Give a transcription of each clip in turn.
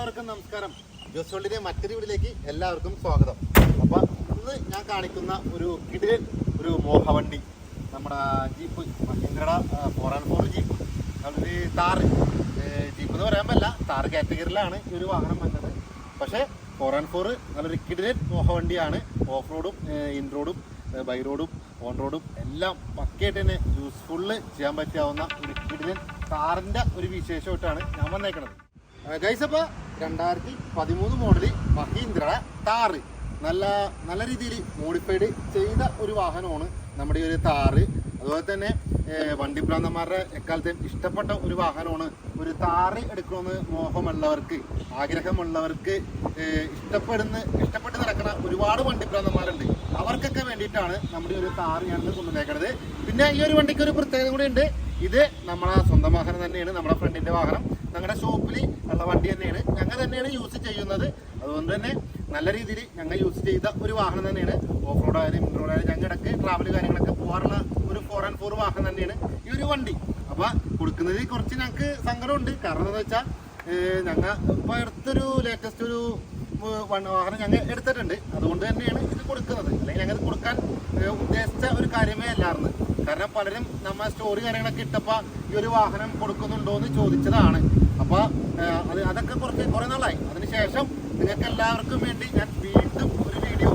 എല്ലാവർക്കും നമസ്കാരം. ജോസോളിന്റെ മറ്റൊരു വീട്ടിലേക്ക് എല്ലാവർക്കും സ്വാഗതം. അപ്പൊ ഇന്ന് ഞാൻ കാണിക്കുന്ന ഒരു കിടിലൻ ഒരു മോഹവണ്ടി നമ്മുടെ ജീപ്പ് മഹീന്ദ്രയുടെ ഫോർ ആൻഡ് ഫോർ ജീപ്പ്. അതൊരു താറ് ഏർ ജീപ്പ് എന്ന് പറയാൻ പറ്റില്ല. കാറ്റഗറിയിലാണ് ഈ ഒരു വാഹനം വന്നത്. പക്ഷേ ഫോർ ആൻഡ് ഫോർ നല്ലൊരു കിടിലൻ മോഹവണ്ടിയാണ്. ഓഫ് റോഡും ഇൻ റോഡും ബൈ റോഡും ഓൺ റോഡും എല്ലാം പക്കയായിട്ട് തന്നെ യൂസ്ഫുള്ള് ചെയ്യാൻ പറ്റാവുന്ന ഒരു കിടിലൻ കാറിന്റെ ഒരു വിശേഷമായിട്ടാണ് ഞാൻ വന്നേക്കുന്നത് ഗൈസ് അപ്പോൾ രണ്ടായിരത്തി പതിമൂന്ന് മോഡൽ മഹീന്ദ്ര താറ് നല്ല നല്ല രീതിയിൽ മോഡിഫൈഡ് ചെയ്ത ഒരു വാഹനമാണ് നമ്മുടെ ഈ ഒരു താറ് അതുപോലെ തന്നെ ഏർ വണ്ടി ഭ്രാന്തന്മാരുടെ എക്കാലത്തെയും ഇഷ്ടപ്പെട്ട ഒരു വാഹനമാണ് ഒരു താറ് എടുക്കണമെന്ന് മോഹമുള്ളവർക്ക് ആഗ്രഹമുള്ളവർക്ക് ഇഷ്ടപ്പെടുന്ന ഇഷ്ടപ്പെട്ട് നടക്കുന്ന ഒരുപാട് വണ്ടി ഭ്രാന്തന്മാരുണ്ട്. അവർക്കൊക്കെ വേണ്ടിയിട്ടാണ് നമ്മുടെ ഒരു താറ് ഞാൻ കൊണ്ടുവന്നേക്കണത്. പിന്നെ ഈ ഒരു വണ്ടിക്ക് ഒരു പ്രത്യേകത കൂടി ഉണ്ട്. ഇത് നമ്മളെ സ്വന്തം വാഹനം തന്നെയാണ് നമ്മുടെ ഫ്രണ്ടിന്റെ വാഹനം. ഞങ്ങളുടെ ഷോപ്പിൽ ഉള്ള വണ്ടി തന്നെയാണ്. ഞങ്ങൾ തന്നെയാണ് യൂസ് ചെയ്യുന്നത്. അതുകൊണ്ട് തന്നെ നല്ല രീതിയിൽ ഞങ്ങൾ യൂസ് ചെയ്ത ഒരു വാഹനം തന്നെയാണ്. ഓഫ് റോഡ് ആയാലും ഇൻ റോഡ് ആയാലും ഞങ്ങൾ ഇടയ്ക്ക് ട്രാവൽ കാര്യങ്ങളൊക്കെ പോകാറുള്ള ഒരു ഫോർ ആൻഡ് ഫോർ വാഹനം തന്നെയാണ് ഈ ഒരു വണ്ടി. അപ്പോൾ കൊടുക്കുന്നതിൽ കുറച്ച് ഞങ്ങൾക്ക് സങ്കടമുണ്ട്. കാരണം എന്താ വെച്ചാൽ ഞങ്ങൾ ഇപ്പൊ അടുത്തൊരു ലേറ്റസ്റ്റ് ഒരു വാഹനം ഞങ്ങൾ എടുത്തിട്ടുണ്ട്. അതുകൊണ്ട് തന്നെയാണ് ഇത് കൊടുക്കുന്നത്. അല്ലെങ്കിൽ ഞങ്ങൾ കൊടുക്കാൻ ഉദ്ദേശിച്ച ഒരു കാര്യമേ അല്ലായിരുന്നു. കാരണം പലരും നമ്മൾ സ്റ്റോറി കാര്യങ്ങളൊക്കെ ഇട്ടപ്പോൾ ഈ ഒരു വാഹനം കൊടുക്കുന്നുണ്ടോ എന്ന് ചോദിച്ചതാണ്. അപ്പോൾ അത് അതൊക്കെ കുറച്ച് കുറേ നാളായി. അതിനുശേഷം നിങ്ങൾക്ക് എല്ലാവർക്കും വേണ്ടി ഞാൻ വീണ്ടും ഒരു വീഡിയോ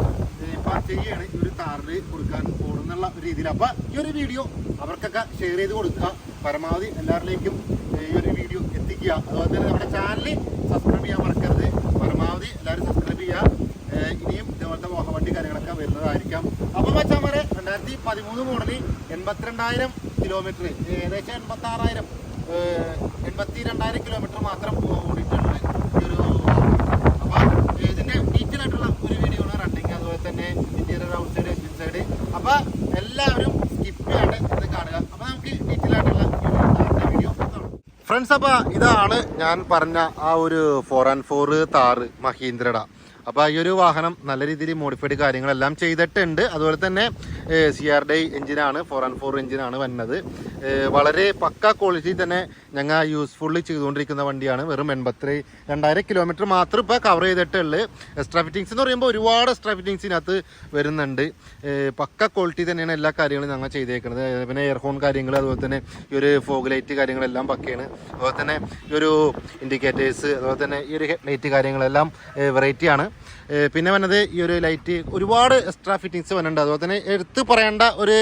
ചെയ്യാണ് ഈ ഒരു കാറിൽ കൊടുക്കാൻ പോകുന്നുള്ള രീതിയിൽ. അപ്പോൾ ഈ ഒരു വീഡിയോ അവർക്കൊക്കെ ഷെയർ ചെയ്ത് കൊടുക്കുക. പരമാവധി എല്ലാവരിലേക്കും ഈ ഒരു വീഡിയോ എത്തിക്കുക. അതുപോലെ തന്നെ നമ്മുടെ ചാനൽ സബ്സ്ക്രൈബ് ചെയ്യാൻ മറക്കരുത്. പരമാവധി എല്ലാവരും സബ്സ്ക്രൈബ് ചെയ്യുക. ഇനിയും ഇതുപോലത്തെ മോഹവണ്ടി കാര്യങ്ങളൊക്കെ വരുന്നതായിരിക്കാം. അപ്പം വെച്ചാൽ രണ്ടായിരത്തി പതിമൂന്ന് മോഡലിൽ എൺപത്തിരണ്ടായിരം കിലോമീറ്റർ ഏകദേശം എൺപത്തി ആറായിരം എൺപത്തി രണ്ടായിരം കിലോമീറ്റർ മാത്രം ഓടിയിട്ടുണ്ട് ഒരു അപ്പോൾ ഇതിന്റെ ഡീറ്റെയിൽ ആയിട്ടുള്ള ഒരു വീഡിയോ ആണ് റണ്ണിങ് അതുപോലെ തന്നെ ഇന്റീരിയർ ഔട്ട് സൈഡ് സൈഡ് അപ്പം എല്ലാവരും സ്കിപ്പ് ചെയ്യാണ്ട് ഇത് കാണുക അപ്പം നമുക്ക് ഡീറ്റെയിൽ ആയിട്ടുള്ള വീഡിയോ കാണാം ഫ്രണ്ട്സ് അപ്പോൾ ഇതാണ് ഞാൻ പറഞ്ഞ ആ ഒരു ഫോർ ആൻഡ് ഫോർ താറ് മഹീന്ദ്രയുടെ അപ്പോൾ ഈ ഒരു വാഹനം നല്ല രീതിയിൽ മോഡിഫൈഡ് കാര്യങ്ങളെല്ലാം ചെയ്തിട്ടുണ്ട്. അതുപോലെ തന്നെ സി ആർ ഡി എഞ്ചിനാണ് ഫോർ ആൻഡ് ഫോർ എഞ്ചിനാണ് വന്നത്. വളരെ പക്ക ക്വാളിറ്റി തന്നെ ഞങ്ങൾ യൂസ്ഫുള്ളി ചെയ്തുകൊണ്ടിരിക്കുന്ന വണ്ടിയാണ്. വെറും എൺപത്തി രണ്ടായിരം കിലോമീറ്റർ മാത്രം ഇപ്പോൾ കവർ ചെയ്തിട്ടുള്ളൂ. എക്സ്ട്രാ ഫിറ്റിങ്സ് എന്ന് പറയുമ്പോൾ ഒരുപാട് എക്സ്ട്രാ ഫിറ്റിങ്സ് ഇതിനകത്ത് വരുന്നുണ്ട്. പക്ക ക്വാളിറ്റി തന്നെയാണ് എല്ലാ കാര്യങ്ങളും ഞങ്ങൾ ചെയ്തേക്കുന്നത് പിന്നെ എയർഫോൺ കാര്യങ്ങൾ അതുപോലെ തന്നെ ഈ ഒരു ഫോഗ് ലൈറ്റ് കാര്യങ്ങളെല്ലാം പക്കയാണ്. അതുപോലെ തന്നെ ഈ ഒരു ഇൻഡിക്കേറ്റേഴ്സ് അതുപോലെ തന്നെ ഈ ഒരു ലൈറ്റ് കാര്യങ്ങളെല്ലാം വെറൈറ്റി ആണ്. ഏഹ് പിന്നെ വന്നത് ഈ ഒരു ലൈറ്റ് ഒരുപാട് എക്സ്ട്രാ ഫിറ്റിങ്സ് വന്നിട്ടുണ്ട്. അതുപോലെ തന്നെ എടുത്തു പറയേണ്ട ഒരു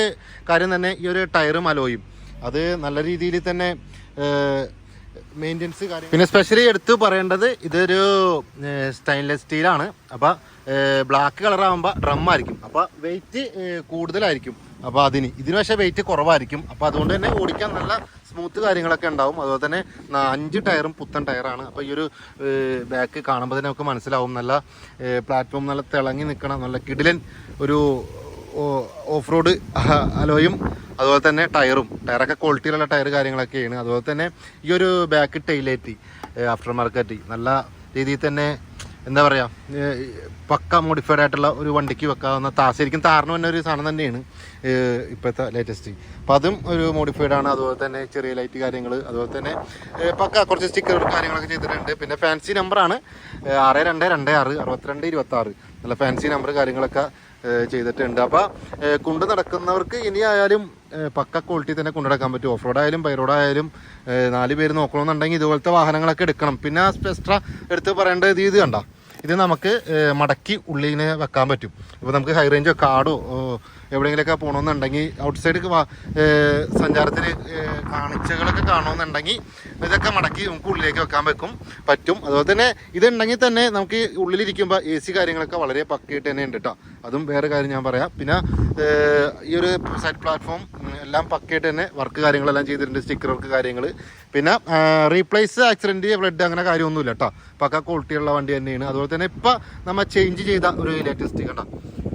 കാര്യം തന്നെ ഈ ഒരു ടയറും അലോയും അത് നല്ല രീതിയിൽ തന്നെ മെയിന്റെനൻസ് കാര്യം പിന്നെ സ്പെഷ്യലി എടുത്ത് പറയേണ്ടത് ഇതൊരു സ്റ്റെയിൻലെസ് സ്റ്റീലാണ് അപ്പോൾ ബ്ലാക്ക് കളർ ആകുമ്പോൾ ഡ്രം ആയിരിക്കും. അപ്പോൾ വെയിറ്റ് കൂടുതലായിരിക്കും. അപ്പോൾ അതിന്. ഇതിന് പക്ഷേ വെയിറ്റ് കുറവായിരിക്കും. അപ്പോൾ അതുകൊണ്ട് തന്നെ ഓടിക്കാൻ നല്ല സ്മൂത്ത് കാര്യങ്ങളൊക്കെ ഉണ്ടാവും. അതുപോലെ തന്നെ അഞ്ച് ടയറും പുത്തൻ ടയറാണ്. അപ്പോൾ ഈ ഒരു ബാക്ക് കാണുമ്പോൾ തന്നെ നമുക്ക് മനസ്സിലാവും. നല്ല പ്ലാറ്റ്ഫോം നല്ല തിളങ്ങി നിൽക്കണം നല്ല കിടിലൻ ഒരു ഓഫ് റോഡ് അലോയും. അതുപോലെ തന്നെ ടയറും. ടയറൊക്കെ ക്വാളിറ്റിയിലുള്ള ടയർ കാര്യങ്ങളൊക്കെയാണ്. അതുപോലെ തന്നെ ഈ ഒരു ബാക്ക് ടൈലൈറ്റ് ആഫ്റ്റർ മാർക്കറ്റി നല്ല രീതിയിൽ തന്നെ എന്താ പറയുക പക്ക മോഡിഫൈഡ് ആയിട്ടുള്ള ഒരു വണ്ടിക്ക് വെക്കാവുന്ന താ ശരിക്കും താറിന് തന്നെ ഒരു സാധനം തന്നെയാണ് ഇപ്പോഴത്തെ ലേറ്റസ്റ്റ് അപ്പോൾ അതും ഒരു മോഡിഫൈഡ് ആണ് അതുപോലെ തന്നെ ചെറിയ ലൈറ്റ് കാര്യങ്ങൾ അതുപോലെ തന്നെ പക്ക കുറച്ച് സ്റ്റിക്കർ കാര്യങ്ങളൊക്കെ ചെയ്തിട്ടുണ്ട്. പിന്നെ ഫാൻസി നമ്പറാണ് ആറ് രണ്ട് രണ്ട് ആറ് അറുപത്തിരണ്ട് ഇരുപത്തി ആറ് നല്ല ഫാൻസി നമ്പർ കാര്യങ്ങളൊക്കെ ചെയ്തിട്ടുണ്ട്. അപ്പോൾ കൊണ്ട് നടക്കുന്നവർക്ക് ഇനി ആയാലും പക്ക ക്വാളിറ്റി തന്നെ കൊണ്ടു നടക്കാൻ പറ്റും. ഓഫ് റോഡ് ആയാലും ബൈ റോഡ് ആയാലും നാല് പേര് നോക്കണമെന്നുണ്ടെങ്കിൽ ഇതുപോലത്തെ വാഹനങ്ങളൊക്കെ എടുക്കണം. പിന്നെ എക്സ്ട്രാ എടുത്ത് പറയേണ്ടത് ഇത് കണ്ട. ഇത് നമുക്ക് മടക്കി ഉള്ളിന് വെക്കാൻ പറ്റും. ഇപ്പോൾ നമുക്ക് ഹൈ റേഞ്ചോ കാടോ എവിടെയെങ്കിലുമൊക്കെ പോകണമെന്നുണ്ടെങ്കിൽ ഔട്ട് സൈഡ് സഞ്ചാരത്തിൽ കാണിച്ചകളൊക്കെ കാണണമെന്നുണ്ടെങ്കിൽ ഇതൊക്കെ മടക്കി നമുക്ക് ഉള്ളിലേക്ക് വെക്കാൻ വെക്കും പറ്റും. അതുപോലെ തന്നെ ഇതുണ്ടെങ്കിൽ തന്നെ നമുക്ക് ഉള്ളിലിരിക്കുമ്പോൾ എ സി കാര്യങ്ങളൊക്കെ വളരെ പക്കയായിട്ട് തന്നെ ഉണ്ട് കേട്ടോ അതും വേറെ കാര്യം ഞാൻ പറയാം. പിന്നെ ഈ ഒരു സൈഡ് പ്ലാറ്റ്ഫോം എല്ലാം പക്കയായിട്ട് തന്നെ വർക്ക് കാര്യങ്ങളെല്ലാം ചെയ്തിട്ടുണ്ട് സ്റ്റിക്കർ വർക്ക് കാര്യങ്ങൾ പിന്നെ റീപ്ലേസ് ആക്സിഡന്റ് ബ്ലഡ് അങ്ങനെ കാര്യമൊന്നുമില്ല കേട്ടോ പക്ക ക്വാളിറ്റിയുള്ള വണ്ടി തന്നെയാണ്. അതുപോലെ തന്നെ ഇപ്പം നമ്മൾ ചേഞ്ച് ചെയ്ത ഒരു ലേറ്റസ്റ്റ് കേട്ടോ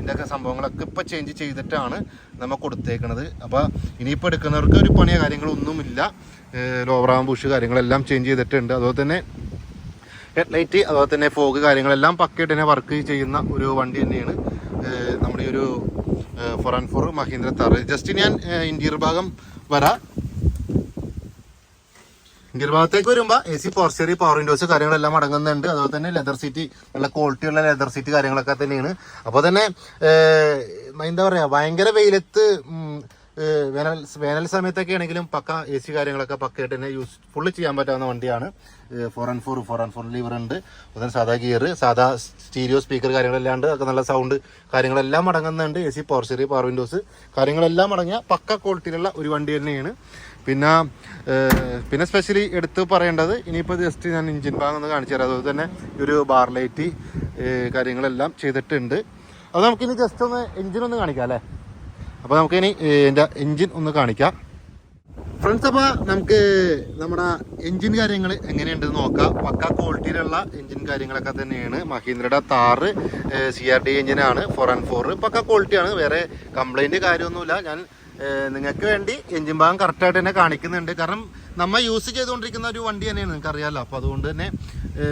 ഇതിന്റെയൊക്കെ സംഭവങ്ങളൊക്കെ ഇപ്പം ചേഞ്ച് ചെയ്തിട്ടാണ് നമ്മൾ കൊടുത്തേക്കുന്നത് അപ്പോൾ ഇനിയിപ്പോൾ എടുക്കുന്നവർക്ക് ഒരു പണിയ കാര്യങ്ങളൊന്നുമില്ല ലോവറാം ബുഷ് കാര്യങ്ങളെല്ലാം ചേഞ്ച് ചെയ്തിട്ടുണ്ട്. അതുപോലെ തന്നെ ഹെഡ്ലൈറ്റ് അതുപോലെ തന്നെ ഫോഗ് കാര്യങ്ങളെല്ലാം പക്കയായിട്ട് തന്നെ വർക്ക് ചെയ്യുന്ന ഒരു വണ്ടി തന്നെയാണ് നമ്മുടെ ഒരു four and four Mahindra Thar just ഞാൻ ഇന്റീരിയർ ഭാഗം വരാം. ഇന്ത്യൻ ഭാഗത്തേക്ക് വരുമ്പോൾ എ സി പോർച്ചറി പവർ വിൻഡോസ് കാര്യങ്ങളെല്ലാം അടങ്ങുന്നുണ്ട്. അതുപോലെ തന്നെ ലെതർ സീറ്റ് നല്ല ക്വാളിറ്റിയുള്ള ലെതർ സീറ്റ് കാര്യങ്ങളൊക്കെ തന്നെയാണ്. അപ്പോൾ തന്നെ എന്താ പറയാ ഭയങ്കര വെയിലത്ത് വേനൽ വേനൽ സമയത്തൊക്കെ ആണെങ്കിലും പക്ക എ സി കാര്യങ്ങളൊക്കെ പക്കയായിട്ട് തന്നെ യൂസ് ഫുള്ള് ചെയ്യാൻ പറ്റാവുന്ന വണ്ടിയാണ്. Four and four four and four lever ഉണ്ട്. അതുപോലെ സാധാ ഗിയർ സാധാ സ്റ്റീരിയോ സ്പീക്കർ കാര്യങ്ങളെല്ലാം ഉണ്ട്. നല്ല സൗണ്ട് കാര്യങ്ങളെല്ലാം അടങ്ങുന്നുണ്ട്. എ സി പോർച്ചറി പവർ വിൻഡോസ് കാര്യങ്ങളെല്ലാം അടങ്ങിയ പക്ക ക്വാളിറ്റിയിലുള്ള ഒരു വണ്ടി തന്നെയാണ്. പിന്നെ പിന്നെ സ്പെഷ്യലി എടുത്ത് പറയേണ്ടത് ഇനിയിപ്പോൾ ജസ്റ്റ് ഞാൻ ഇഞ്ചിൻ ഭാഗം ഒന്ന് കാണിച്ചു തരാം. അതുപോലെ തന്നെ ഒരു ബാർ ലൈറ്റ് കാര്യങ്ങളെല്ലാം ചെയ്തിട്ടുണ്ട്. അത് നമുക്കിനി ജസ്റ്റ് ഒന്ന് എഞ്ചിൻ ഒന്ന് കാണിക്കാം അല്ലേ? അപ്പോൾ നമുക്കിനി എന്റെ എഞ്ചിൻ ഒന്ന് കാണിക്കാം. ഫ്രണ്ട്സ് അപ്പോൾ നമുക്ക് നമ്മുടെ എഞ്ചിൻ കാര്യങ്ങൾ എങ്ങനെയുണ്ടെന്ന് നോക്കാം. പക്ക ക്വാളിറ്റിയിലുള്ള എഞ്ചിൻ കാര്യങ്ങളൊക്കെ തന്നെയാണ്. മഹീന്ദ്രയുടെ താറ് സി ആർ ഡി എഞ്ചിനാണ് ഫോർ ആൻഡ് ഫോർ പക്ക ക്വാളിറ്റിയാണ് വേറെ കംപ്ലൈന്റ് കാര്യമൊന്നുമില്ല. ഞാൻ നിങ്ങൾക്ക് വേണ്ടി എഞ്ചിൻ ഭാഗം കറക്റ്റായിട്ട് തന്നെ കാണിക്കുന്നുണ്ട്. കാരണം നമ്മൾ യൂസ് ചെയ്തുകൊണ്ടിരിക്കുന്ന ഒരു വണ്ടി തന്നെയാണ് നിങ്ങൾക്ക് അറിയാമല്ലോ അപ്പോൾ അതുകൊണ്ട് തന്നെ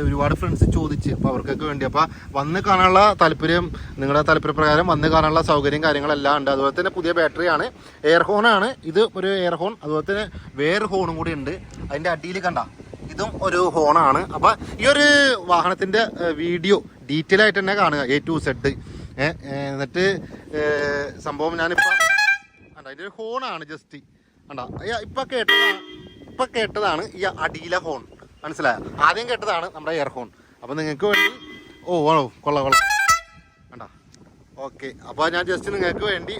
ഒരുപാട് ഫ്രണ്ട്സ് ചോദിച്ച് അപ്പോൾ അവർക്കൊക്കെ വേണ്ടി. അപ്പോൾ വന്ന് കാണാനുള്ള താല്പര്യം നിങ്ങളുടെ താല്പര്യപ്രകാരം വന്ന് കാണാനുള്ള സൗകര്യം കാര്യങ്ങളെല്ലാം ഉണ്ട്. അതുപോലെ തന്നെ പുതിയ ബാറ്ററിയാണ് എയർ ഹോണാണ് ഇത് ഒരു എയർ ഹോൺ അതുപോലെ തന്നെ വേറെ ഹോണും കൂടി ഉണ്ട്. അതിന്റെ അടിയിൽ കണ്ട ഇതും ഒരു ഹോണാണ് അപ്പോൾ ഈ ഒരു വാഹനത്തിന്റെ വീഡിയോ ഡീറ്റെയിൽ ആയിട്ട് തന്നെ കാണുക. എ ടു സെഡ് എന്നിട്ട് സംഭവം ഞാനിപ്പോൾ കണ്ട അതിന്റെ ഒരു ഹോണാണ് ജസ്റ്റ് കണ്ട ഇപ്പം കേട്ടതാണ് ഇപ്പം കേട്ടതാണ് ഈ അടിയിലെ ഹോൺ. മനസ്സിലായ? ആദ്യം കേട്ടതാണ് നമ്മുടെ എയർ ഹോൺ അപ്പം നിങ്ങൾക്ക് വേണ്ടി ഓ ആണോ കൊള്ളാം കൊള്ളാം. ഓക്കെ. അപ്പോൾ ഞാൻ ജസ്റ്റ് നിങ്ങൾക്ക് വേണ്ടി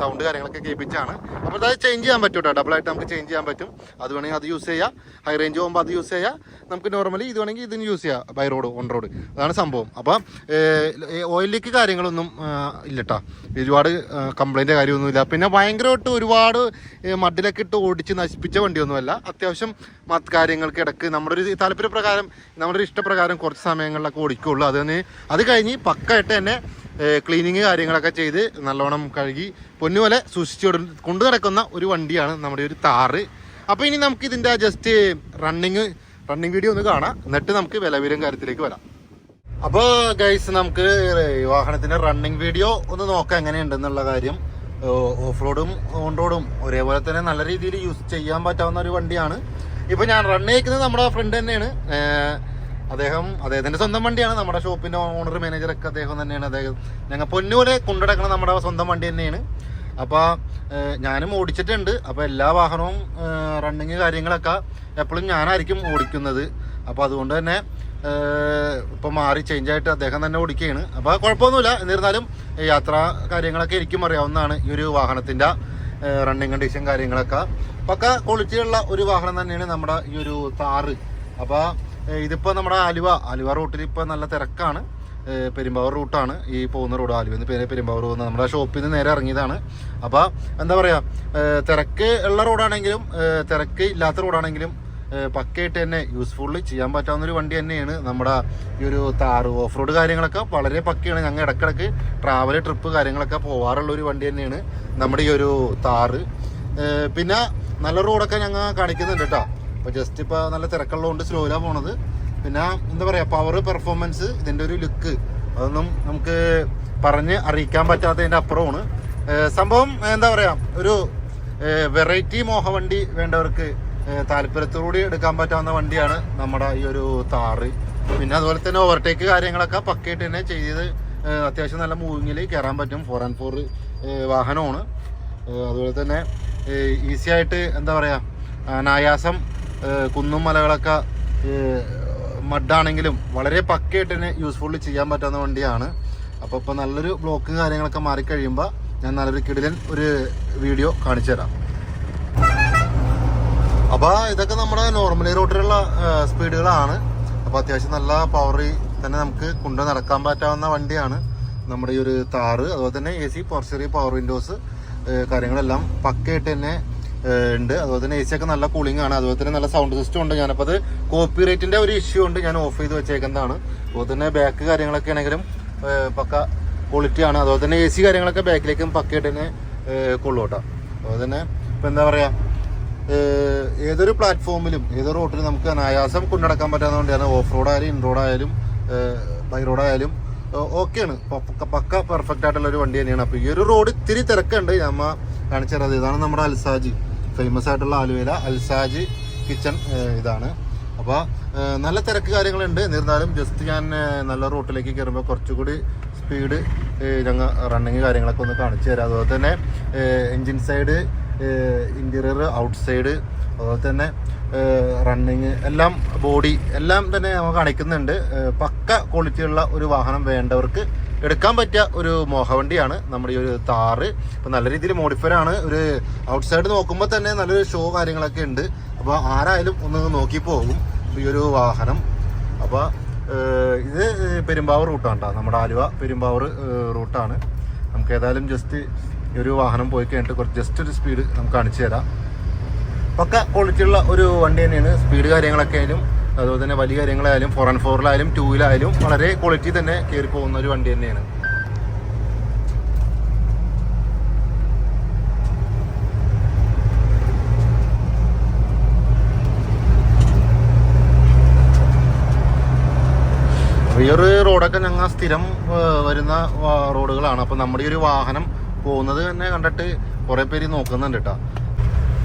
സൗണ്ട് കാര്യങ്ങളൊക്കെ കേൾപ്പിച്ചാണ്. അപ്പോൾ അത് ചേഞ്ച് ചെയ്യാൻ പറ്റും കേട്ടോ ഡബിളായിട്ട് നമുക്ക് ചേഞ്ച് ചെയ്യാൻ പറ്റും. അത് വേണമെങ്കിൽ അത് യൂസ് ചെയ്യാം. ഹൈ റേഞ്ച് പോകുമ്പോൾ അത് യൂസ് ചെയ്യാം. നമുക്ക് നോർമലി ഇത് വേണമെങ്കിൽ ഇതിന് യൂസ് ചെയ്യാം ബൈ റോഡ് ഓൺ റോഡ് അതാണ് സംഭവം. അപ്പം ഓയിൽ ലീക്ക് കാര്യങ്ങളൊന്നും ഇല്ല കേട്ടോ ഒരുപാട് കംപ്ലൈന്റ് കാര്യമൊന്നുമില്ല. പിന്നെ ഭയങ്കരമായിട്ട് ഒരുപാട് മഡിലൊക്കെ ഇട്ട് ഓടിച്ച് നശിപ്പിച്ച വണ്ടിയൊന്നുമല്ല. അത്യാവശ്യം മത് കാര്യങ്ങൾക്ക് ഇടയ്ക്ക് നമ്മുടെ ഒരു താല്പര്യപ്രകാരം നമ്മുടെ ഒരു ഇഷ്ടപ്രകാരം കുറച്ച് സമയങ്ങളിലൊക്കെ ഓടിക്കുള്ളൂ. അത് തന്നെ അത് കഴിഞ്ഞ് പക്കായിട്ട് തന്നെ ക്ലീനിങ് കാര്യങ്ങളൊക്കെ ചെയ്ത് നല്ലോണം കഴുകി പൊന്നുപോലെ സൂക്ഷിച്ചു കൊണ്ടു നടക്കുന്ന ഒരു വണ്ടിയാണ് നമ്മുടെ ഒരു താറ് അപ്പോൾ ഇനി നമുക്ക് ഇതിന്റെ ജസ്റ്റ് റണ്ണിങ് റണ്ണിങ് വീഡിയോ ഒന്ന് കാണാം. എന്നിട്ട് നമുക്ക് വിലവിലും കാര്യത്തിലേക്ക് വരാം. അപ്പോൾ ഗൈസ് നമുക്ക് വാഹനത്തിന്റെ റണ്ണിങ് വീഡിയോ ഒന്ന് നോക്കാം എങ്ങനെയുണ്ടെന്നുള്ള കാര്യം. ഓഫ് റോഡും ഓൺ റോഡും ഒരേപോലെ തന്നെ നല്ല രീതിയിൽ യൂസ് ചെയ്യാൻ പറ്റാവുന്ന ഒരു വണ്ടിയാണ്. ഇപ്പോൾ ഞാൻ റൺ ചെയ്യിക്കുന്നത് നമ്മുടെ ഫ്രണ്ട് തന്നെയാണ്. അദ്ദേഹം അദ്ദേഹത്തിന്റെ സ്വന്തം വണ്ടിയാണ്. നമ്മുടെ ഷോപ്പിന്റെ ഓണർ മാനേജർ മാനേജറൊക്കെ അദ്ദേഹം തന്നെയാണ്. അദ്ദേഹം ഞങ്ങൾ പൊന്നൂരെ കൊണ്ടുനടക്കണ നമ്മുടെ സ്വന്തം വണ്ടി തന്നെയാണ്. അപ്പോൾ ഞാനും ഓടിച്ചിട്ടുണ്ട്. അപ്പോൾ എല്ലാ വാഹനവും റണ്ണിങ് കാര്യങ്ങളൊക്കെ എപ്പോഴും ഞാനായിരിക്കും ഓടിക്കുന്നത്. അപ്പോൾ അതുകൊണ്ട് തന്നെ ഇപ്പം മാറി ചേഞ്ച് ആയിട്ട് അദ്ദേഹം തന്നെ ഓടിക്കുകയാണ്. അപ്പോൾ കുഴപ്പമൊന്നുമില്ല. എന്നിരുന്നാലും യാത്രാ കാര്യങ്ങളൊക്കെ എനിക്കും അറിയാവുന്നതാണ് ഈ ഒരു വാഹനത്തിന്റെ റണ്ണിങ് കണ്ടീഷൻ കാര്യങ്ങളൊക്കെ. പക്ക ക്വാളിറ്റിയുള്ള ഒരു വാഹനം തന്നെയാണ് നമ്മുടെ ഈ ഒരു താറ് അപ്പോൾ ഇതിപ്പോൾ നമ്മുടെ ആലുവ ആലുവ റൂട്ടിൽ ഇപ്പോൾ നല്ല തിരക്കാണ്. പെരുമ്പാവൂർ റൂട്ടാണ് ഈ പോകുന്ന റോഡ് ആലുവ എന്ന് പേര് പെരുമ്പാവൂർ പോകുന്ന നമ്മുടെ ഷോപ്പിൽ നിന്ന് നേരെ ഇറങ്ങിയതാണ്. അപ്പോൾ എന്താ പറയുക തിരക്ക് ഉള്ള റോഡാണെങ്കിലും തിരക്ക് ഇല്ലാത്ത റോഡാണെങ്കിലും പക്കയായിട്ട് തന്നെ യൂസ്ഫുള്ളി ചെയ്യാൻ പറ്റാവുന്ന ഒരു വണ്ടി തന്നെയാണ് നമ്മുടെ ഈ ഒരു താറ് ഓഫ് റോഡ് കാര്യങ്ങളൊക്കെ വളരെ പക്കയാണ്. ഞങ്ങൾ ഇടക്കിടക്ക് ട്രാവൽ ട്രിപ്പ് കാര്യങ്ങളൊക്കെ പോകാറുള്ള ഒരു വണ്ടി തന്നെയാണ് നമ്മുടെ ഈ ഒരു താറ് പിന്നെ നല്ല റോഡൊക്കെ ഞങ്ങൾ കാണിക്കുന്നുണ്ട് കേട്ടോ. അപ്പോൾ ജസ്റ്റ് ഇപ്പോൾ നല്ല തിരക്കുള്ളതുകൊണ്ട് സ്ലോയിലാണ് പോണത്. പിന്നെ എന്താ പറയുക പവർ പെർഫോമൻസ് ഇതിന്റെ ഒരു ലുക്ക് അതൊന്നും നമുക്ക് പറഞ്ഞ് അറിയിക്കാൻ പറ്റാത്തതിന്റെ അപ്പുറമാണ്. സംഭവം എന്താ പറയുക ഒരു വെറൈറ്റി മോഹവണ്ടി വേണ്ടവർക്ക് താല്പര്യത്തോടുകൂടി എടുക്കാൻ പറ്റാവുന്ന വണ്ടിയാണ് നമ്മുടെ ഈ ഒരു താറ്. പിന്നെ അതുപോലെ തന്നെ ഓവർടേക്ക് കാര്യങ്ങളൊക്കെ പക്കയായിട്ട് തന്നെ ചെയ്ത് അത്യാവശ്യം നല്ല മൂവിങ്ങിൽ കയറാൻ പറ്റും. ഫോർ ആൻഡ് ഫോർ വാഹനമാണ്. അതുപോലെ തന്നെ ഈസി ആയിട്ട് എന്താ പറയുക നായാസം ഏഹ് കുന്നും മലകളൊക്കെ മഡാണെങ്കിലും വളരെ പക്കയായിട്ട് തന്നെ യൂസ്ഫുള്ളി ചെയ്യാൻ പറ്റാവുന്ന വണ്ടിയാണ്. അപ്പോൾ ഇപ്പോൾ നല്ലൊരു ബ്ലോക്ക് കാര്യങ്ങളൊക്കെ മാറിക്കഴിയുമ്പോൾ ഞാൻ നല്ലൊരു കിടിലൻ ഒരു വീഡിയോ കാണിച്ചു തരാം. അപ്പോൾ ഇതൊക്കെ നമ്മുടെ നോർമലി റോട്ടിലുള്ള സ്പീഡുകളാണ് അപ്പോൾ അത്യാവശ്യം നല്ല പവറിൽ തന്നെ നമുക്ക് കൊണ്ട് നടക്കാൻ പറ്റാവുന്ന വണ്ടിയാണ്. നമ്മുടെ ഈ ഒരു താറ് അതുപോലെ തന്നെ എ സി പവർ വിൻഡോസ് കാര്യങ്ങളെല്ലാം പക്കയായിട്ട് തന്നെ ഉണ്ട്. അതുപോലെ തന്നെ എ സി ഒക്കെ നല്ല കൂളിംഗ് ആണ്. അതുപോലെ തന്നെ നല്ല സൗണ്ട് സിസ്റ്റം ഉണ്ട്. ഞാനപ്പോൾ അത് കോപ്പി റേറ്റിന്റെ ഒരു ഇഷ്യൂ ഉണ്ട്. ഞാൻ ഓഫ് ചെയ്ത് വെച്ചേക്കുന്നതാണ്. അതുപോലെ തന്നെ ബാക്ക് കാര്യങ്ങളൊക്കെ ആണെങ്കിലും പക്ക ക്വാളിറ്റി ആണ്. അതുപോലെ തന്നെ എ സി കാര്യങ്ങളൊക്കെ ബാക്കിലേക്കും പക്കയായിട്ട് തന്നെ ഏഹ് കൊള്ളു കേട്ടോ അതുപോലെ തന്നെ ഇപ്പം എന്താ പറയുക ഏതൊരു പ്ലാറ്റ്ഫോമിലും ഏതൊരു റോട്ടിലും നമുക്ക് അനായാസം കൊണ്ടുനടക്കാൻ പറ്റാത്തതുകൊണ്ടാണ് ഓഫ് റോഡായാലും ഇൻ റോഡായാലും ബൈ റോഡ് ആയാലും ഓക്കെയാണ് പക്ക പെർഫെക്റ്റ് ആയിട്ടുള്ള ഒരു വണ്ടി തന്നെയാണ്. അപ്പോൾ ഈ ഒരു റോഡ് ഇത്തിരി തിരക്കുണ്ട്. നമ്മ കാണിച്ചു തരാം ഇതാണ് നമ്മുടെ അൽസാജ്. ഫേമസ് ആയിട്ടുള്ള ആലുവേല അൽസാജ് കിച്ചൺ ഇതാണ്. അപ്പോൾ നല്ല തിരക്ക് കാര്യങ്ങളുണ്ട്. എന്നിരുന്നാലും ജസ്റ്റ് ഞാൻ നല്ല റൂട്ടിലേക്ക് കയറുമ്പോൾ കുറച്ചുകൂടി സ്പീഡ് ഞങ്ങൾ റണ്ണിങ് കാര്യങ്ങളൊക്കെ ഒന്ന് കാണിച്ചു തരാം. അതുപോലെ തന്നെ engine side interior outside അതുപോലെ തന്നെ റണ്ണിങ് എല്ലാം ബോഡി എല്ലാം തന്നെ നമുക്ക് കാണിക്കുന്നുണ്ട്. പക്ക ക്വാളിറ്റിയുള്ള ഒരു വാഹനം വേണ്ടവർക്ക് എടുക്കാൻ പറ്റിയ ഒരു മോഹവണ്ടിയാണ് നമ്മുടെ ഈ ഒരു താറ് ഇപ്പം നല്ല രീതിയിൽ മോഡിഫൈഡ് ആണ്. ഒരു ഔട്ട്സൈഡ് നോക്കുമ്പോൾ തന്നെ നല്ലൊരു ഷോ കാര്യങ്ങളൊക്കെ ഉണ്ട്. അപ്പോൾ ആരായാലും ഒന്ന് നോക്കി പോകും. ഈ ഒരു വാഹനം. അപ്പോൾ ഇത് പെരുമ്പാവൂർ റൂട്ടാണ് കേട്ടോ നമ്മുടെ ആലുവ പെരുമ്പാവൂർ റൂട്ടാണ് നമുക്ക് ഏതായാലും ജസ്റ്റ് ഈ ഒരു വാഹനം പോയി കഴിഞ്ഞിട്ട് കുറച്ച് ജസ്റ്റ് ഒരു സ്പീഡ് നമുക്ക് കാണിച്ചു തരാം. പക്ക ക്വാളിറ്റിയുള്ള ഒരു വണ്ടി തന്നെയാണ്. സ്പീഡ് കാര്യങ്ങളൊക്കെ ആയാലും അതുപോലെ തന്നെ വലിയ കാര്യങ്ങളായാലും ഫോർ ആൻഡ് ഫോറിലായാലും ടൂവിലായാലും വളരെ ക്വാളിറ്റി തന്നെ കയറി പോകുന്ന ഒരു വണ്ടി തന്നെയാണ്. ഈ ഒരു റോഡൊക്കെ ഞങ്ങൾ സ്ഥിരം വരുന്ന റോഡുകളാണ് അപ്പം നമ്മുടെ ഈ ഒരു വാഹനം പോകുന്നത് തന്നെ കണ്ടിട്ട് കുറേ പേര് നോക്കുന്നുണ്ട് കേട്ടോ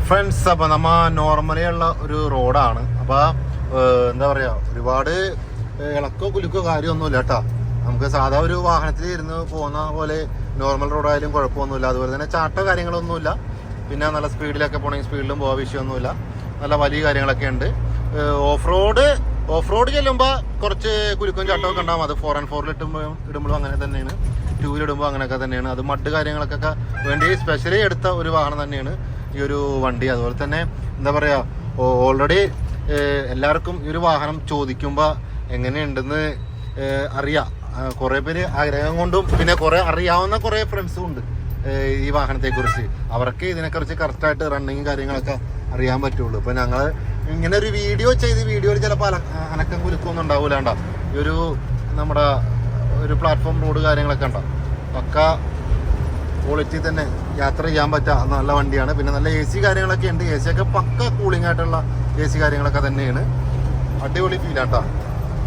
ഫ്രണ്ട്സ് അപ്പം നമ്മ നോർമലി ഉള്ള ഒരു റോഡാണ് അപ്പോൾ എന്താ പറയുക ഒരുപാട് ഇളക്കോ കുലുക്കോ കാര്യമൊന്നുമില്ല കേട്ടോ. നമുക്ക് സാധാ ഒരു വാഹനത്തിൽ ഇരുന്ന് പോകുന്ന പോലെ നോർമൽ റോഡായാലും കുഴപ്പമൊന്നുമില്ല. അതുപോലെ തന്നെ ചാട്ടോ കാര്യങ്ങളൊന്നുമില്ല. പിന്നെ നല്ല സ്പീഡിലൊക്കെ പോകണമെങ്കിൽ സ്പീഡിലും പോകാൻ വിഷയമൊന്നുമില്ല. നല്ല വലിയ കാര്യങ്ങളൊക്കെ ഉണ്ട്. ഓഫ് റോഡ് ഓഫ് റോഡ് ചെല്ലുമ്പോൾ കുറച്ച് കുലുക്കും ചാട്ടമൊക്കെ ഉണ്ടാവും. അത് ഫോർ ആൻഡ് ഫോറിൽ ഇട്ടുമ്പോൾ ഇടുമ്പോഴും അങ്ങനെ തന്നെയാണ്. ടൂവിൽ ഇടുമ്പോൾ അങ്ങനെയൊക്കെ തന്നെയാണ്. അത് മഡ് കാര്യങ്ങൾക്കൊക്കെ വേണ്ടി സ്പെഷ്യലി എടുത്ത ഒരു വാഹനം തന്നെയാണ് ഈ ഒരു വണ്ടി. അതുപോലെ തന്നെ എന്താ പറയുക ഓൾറെഡി എല്ലാവർക്കും ഈ ഒരു വാഹനം ചോദിക്കുമ്പോൾ എങ്ങനെയുണ്ടെന്ന് അറിയാം. കുറെ പേര് ആഗ്രഹം കൊണ്ടും പിന്നെ കുറേ അറിയാവുന്ന കുറേ ഫ്രണ്ട്സും ഉണ്ട് ഈ വാഹനത്തെക്കുറിച്ച് അവർക്ക് ഇതിനെക്കുറിച്ച് കറക്റ്റായിട്ട് റണ്ണിങ് കാര്യങ്ങളൊക്കെ അറിയാൻ പറ്റുള്ളൂ. ഇപ്പം ഞങ്ങൾ ഇങ്ങനെ ഒരു വീഡിയോ ചെയ്ത് വീഡിയോയിൽ ചിലപ്പോൾ അനക്കം കുലുക്കൊന്നും ഉണ്ടാവില്ല കണ്ടോ? ഈ ഒരു നമ്മുടെ ഒരു പ്ലാറ്റ്ഫോം റോഡ് കാര്യങ്ങളൊക്കെ ഉണ്ടോ പക്ക ക്വാളിറ്റി തന്നെ യാത്ര ചെയ്യാൻ പറ്റുക നല്ല വണ്ടിയാണ്. പിന്നെ നല്ല എ സി കാര്യങ്ങളൊക്കെ ഉണ്ട്. എ സി ഒക്കെ പക്ക കൂളിംഗ് ആയിട്ടുള്ള എ സി കാര്യങ്ങളൊക്കെ തന്നെയാണ്. അടിപൊളി ഫീലാട്ടോ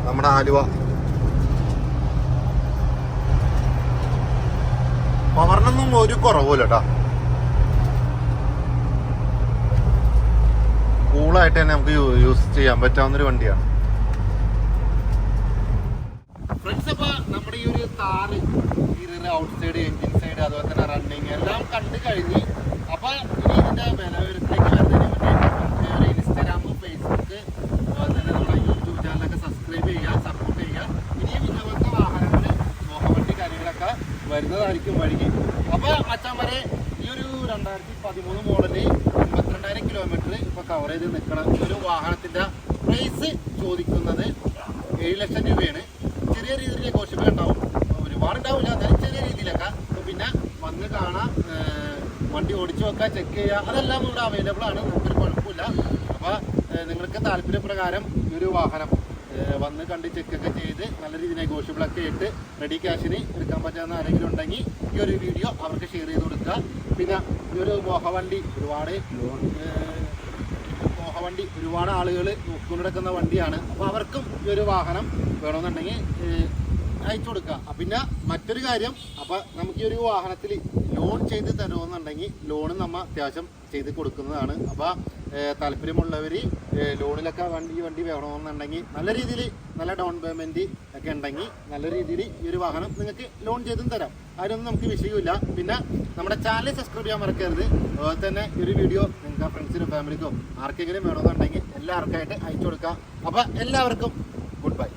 നമ്മുടെ ആലുവ. പവറിനൊന്നും ഒരു കുറവുമില്ല കേട്ടാ കൂളായിട്ട് തന്നെ നമുക്ക് യൂസ് ചെയ്യാൻ പറ്റാവുന്ന ഒരു വണ്ടിയാണ് നമ്മുടെ ഈ ഒരു interior outside engine side അതുപോലെ തന്നെ റണ്ണിങ് എല്ലാം കണ്ടു കഴിഞ്ഞ് അപ്പൊ ഇതിന്റെ വില വരുത്തേക്ക് മുന്നേ നമുക്ക് ഒരു ഇൻസ്റ്റാഗ്രാം ഫേസ്ബുക്ക് അതുപോലെ തന്നെ നമ്മുടെ യൂട്യൂബ് ചാനലൊക്കെ സബ്സ്ക്രൈബ് ചെയ്യുക സപ്പോർട്ട് ചെയ്യുക ഇനിയും ഇതുപോലത്തെ വാഹനങ്ങൾ മോഹവണ്ടി കാര്യങ്ങളൊക്കെ വരുന്നതായിരിക്കും വഴിക്ക് അപ്പൊ മച്ചാൻ വരെ ഈ ഒരു രണ്ടായിരത്തി പതിമൂന്ന് മോഡൽ അമ്പത്തിരണ്ടായിരം കിലോമീറ്റർ ഇപ്പൊ കവർ ചെയ്ത് നിൽക്കണം ഒരു വാഹനത്തിന്റെ പ്രൈസ് ചോദിക്കുന്നത് ഏഴ് ലക്ഷം രൂപയാണ്. ചെറിയ രീതിയിൽ നെഗോഷ്യബിൾ ഉണ്ടാവും. ഒരുപാട് ഉണ്ടാവില്ല എന്നാലും ചെറിയ രീതിയിലൊക്കെ. പിന്നെ വന്ന് കാണാം വണ്ടി ഓടിച്ചു വെക്കുക ചെക്ക് ചെയ്യുക അതെല്ലാം ഇവിടെ അവൈലബിൾ ആണ്. നമുക്കൊരു കുഴപ്പമില്ല. അപ്പോൾ നിങ്ങൾക്ക് താല്പര്യപ്രകാരം ഈ ഒരു വാഹനം വന്ന് കണ്ട് ചെക്കൊക്കെ ചെയ്ത് നല്ല രീതിയിൽ നെഗോഷ്യബിളൊക്കെ ഇട്ട് റെഡി ക്യാഷിന് എടുക്കാൻ പറ്റാവുന്ന ആരെങ്കിലും ഉണ്ടെങ്കിൽ ഈ ഒരു വീഡിയോ അവർക്ക് ഷെയർ ചെയ്ത് കൊടുക്കുക. പിന്നെ ഈ ഒരു മോഹവണ്ടി ഒരുപാട് മോഹവണ്ടി ഒരുപാട് ആളുകൾ നോക്കിക്കൊണ്ട് നടക്കുന്ന വണ്ടിയാണ്. അപ്പോൾ അവർക്കും ഈ ഒരു വാഹനം വേണമെന്നുണ്ടെങ്കിൽ അയച്ചു കൊടുക്കുക. അപ്പൊ പിന്നെ മറ്റൊരു കാര്യം അപ്പൊ നമുക്ക് ഈ ഒരു വാഹനത്തിൽ ലോൺ ചെയ്ത് തരുമെന്നുണ്ടെങ്കിൽ ലോൺ നമ്മൾ അത്യാവശ്യം ചെയ്ത് കൊടുക്കുന്നതാണ്. അപ്പോൾ താല്പര്യമുള്ളവർ ലോണിലൊക്കെ വണ്ടി വണ്ടി വേണമെന്നുണ്ടെങ്കിൽ നല്ല രീതിയിൽ നല്ല ഡൗൺ പേയ്മെന്റ് ഒക്കെ ഉണ്ടെങ്കിൽ നല്ല രീതിയിൽ ഈ ഒരു വാഹനം നിങ്ങൾക്ക് ലോൺ ചെയ്തും തരാം. അതിനൊന്നും നമുക്ക് വിഷയമില്ല. പിന്നെ നമ്മുടെ ചാനൽ സബ്സ്ക്രൈബ് ചെയ്യാൻ മറക്കരുത്. അതുപോലെ തന്നെ ഈ ഒരു വീഡിയോ നിങ്ങൾക്ക് ഫ്രണ്ട്സിനും ഫാമിലിക്കോ ആർക്കെങ്കിലും വേണമെന്നുണ്ടെങ്കിൽ എല്ലാവർക്കായിട്ട് അയച്ചു കൊടുക്കാം. അപ്പോൾ എല്ലാവർക്കും ഗുഡ് ബൈ